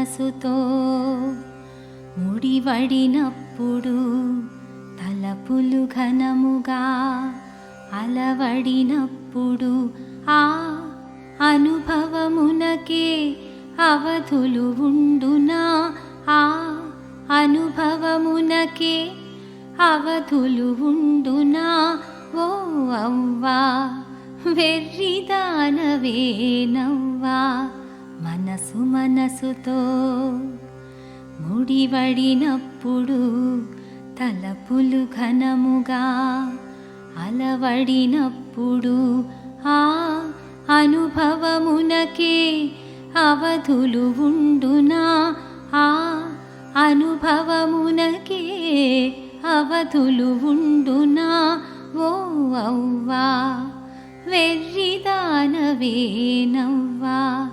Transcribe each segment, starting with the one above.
మనసుతో ముడివడినప్పుడు తలపులు ఘనముగా అలవడినప్పుడు ఆ అనుభవమునకే అవధులు ఉండునా? ఆ అనుభవమునకే అవధులు ఉండునా? ఓ అవ్వా వెర్రిదానవేనవ్వా మనసు మనసుతో ముడివడినప్పుడు తలపులు ఘనముగా అలవడినప్పుడు ఆ అనుభవమునకే అవధులు ఉండునా? ఆ అనుభవమునకే అవధులు ఉండునా? ఓ అవ్వా వెర్రిదానవేనవ్వా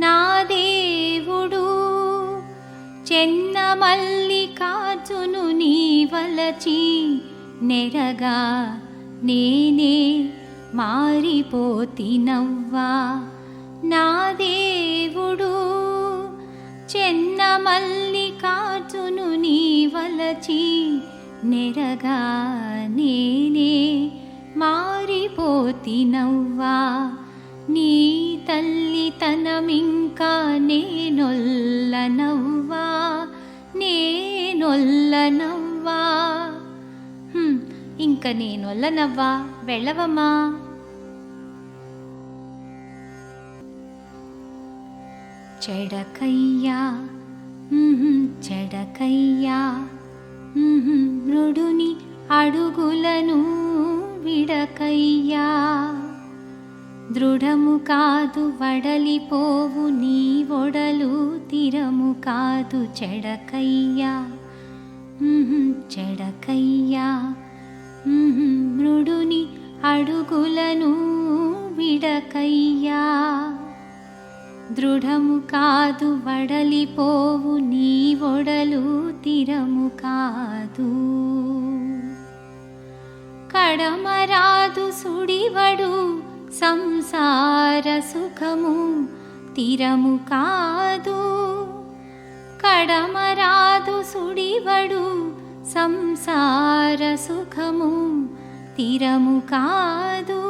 నా దేవుడు చెన్న మల్లికార్జును నీ వలచి నెరగా నేనే మారిపోతినవ్వా. నా దేవుడు చెన్న మల్లికార్జును నీ వలచి నెరగా నేనే మారిపోతినవ్వా. నీ తల్లితనమింకా నేనొల్లనవ్వా నేనొల్లనవ్వా హ్మ్, ఇంక నేనొల్లనవ్వా వెళ్ళవమ్మా. చెడకయ్యా చెడకయ్యా మృడుని అడుగులను విడకయ్యా. దృఢము కాదు వడలిపోవు నీ ఒడలు తిరము కాదు చెడకయ్యా. చెడకయ్యా. మృడుని అడుగులను విడకయ్యా. దృఢము కాదు వడలిపోవు నీ ఒడలు తిరము కాదు. కడమరాదు సుడివడు సంసార సుఖము తిరము కాదు. కడమరాదు సుడివడు సంసార సుఖము తిరము కాదు.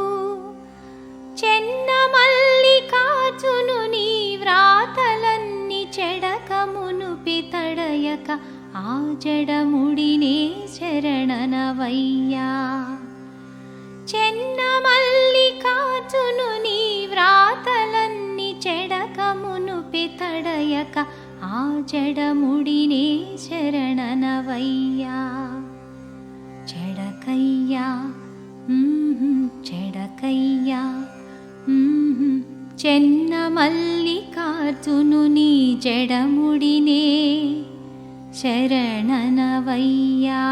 చెన్న మల్లికార్జును నీ వ్రాతలన్నీ చెడకమును పితడయక ఆ జడముడినే శరణనవయ్యా. చెన్న మల్లికార్జును నీ వ్రాతలన్నీ చెడకమును పితడయక ఆ జడముడినే శరణనవయ్యా. చెడకయ్యా చెడకయ్యా చెన్న మల్లికార్జును నీ శరణనవయ్యా.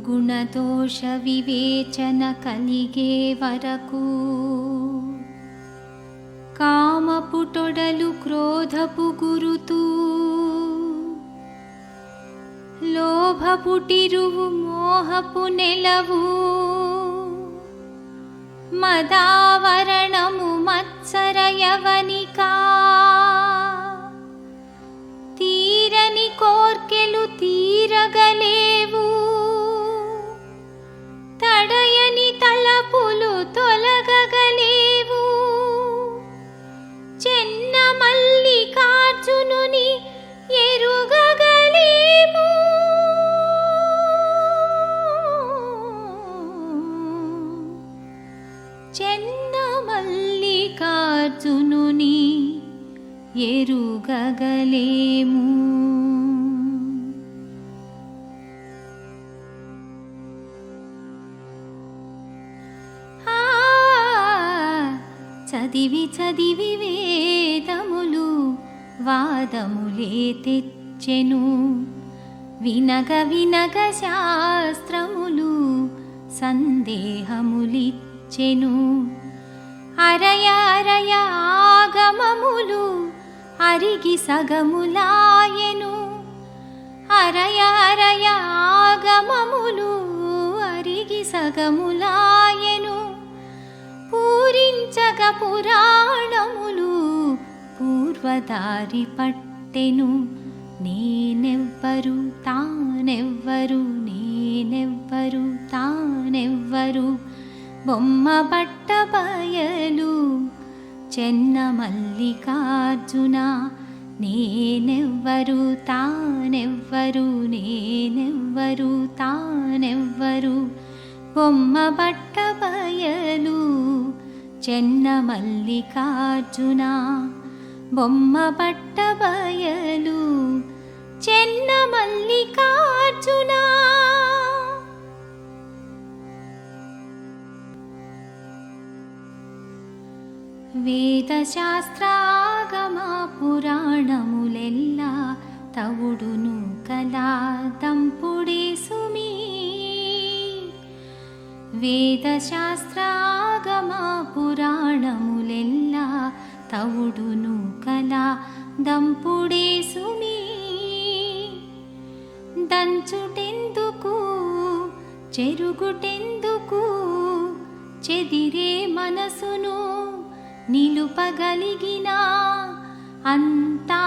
గుణదోష వివేచన కలిగే వరకు కామపుటొడలు క్రోధపు గురుతూ లోభపుటిరువు మోహపు నెలవు మదావరణము మత్సరయవనికా తీరని కోర్కెలు తీరగలేవు అర్జునుని ఎరుగగలేము. ఆ, చదివి చదివి వేదములు వాదములే తెచ్చెను. వినగ వినగ శాస్త్రములు సందేహములిచ్చెను. అరయ ఆగమములు అరిగి సగములాయెను. అరయ ఆగమములు అరిగి సగములాయెను. పూరించక పురాణములు పూర్వదారి పట్టెను. నేనెవ్వరు తానెవ్వరు నేనెవ్వరు తానెవ్వరు. బొమ్మ పట్ట బయలు చెన్న మల్లికార్జున నేనెవ్వరు తానెవ్వరు నేనెవ్వరు తానెవ్వరు. బొమ్మ పట్ట బయలు చెన్న మల్లికార్జున బొమ్మ పట్ట బయలు చెన్న మల్లికార్జునా. వేదశాస్త్రాగమ పురాణములెల్లా తవుడును కలా దంపుడే సుమీ వేదశాస్త్రాగమ పురాణములెల్లా తవుడును కలా దంపుడే సుమీ దంచుటెందుకు చెరుగుటెందుకు చెదిరే మనసును నిలుపగలిగినా అంతా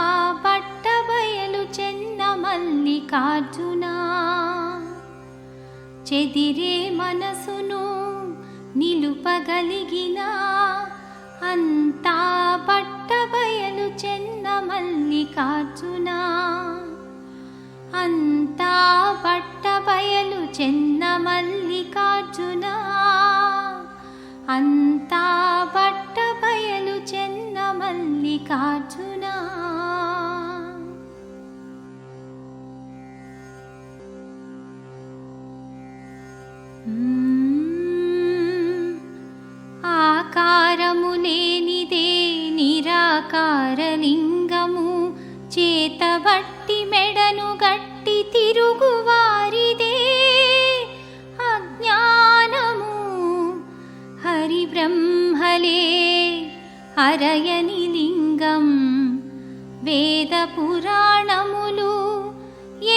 పట్టబయలు చెన్న మల్లికార్జున. చెదిరే మనసును నిలుపగలిగినా అంతా పట్టబయలు చెన్న మల్లికార్జున. అంతా పట్టబయలు చెన్న మల్లికార్జున. అంత సాకారలింగము చేతబట్టి మెడను గట్టి తిరుగువారిదే. అజ్ఞానము హరి బ్రహ్మలే లింగం వేద పురాణములు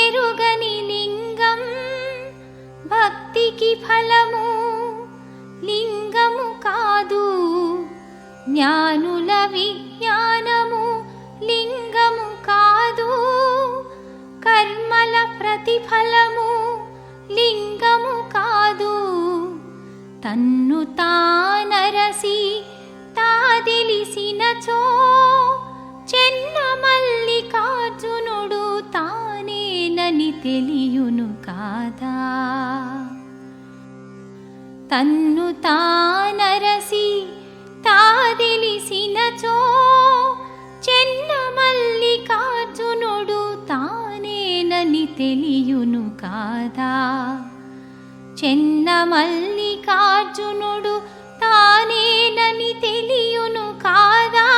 ఎరుగని లింగం భక్తికి ఫలము జ్ఞానుల విజ్ఞానము లింగము కాదు. కర్మల ప్రతిఫలము లింగము కాదు. తన్ను తానరసి తాదిలిసినచో చెన్న మల్లికార్జునుడు తానేనని తెలియును కాదా. తన్ను తానరసి తెలియును కాదా? చెన్న మల్లికార్జునుడు తానేనని తెలియును కాదా?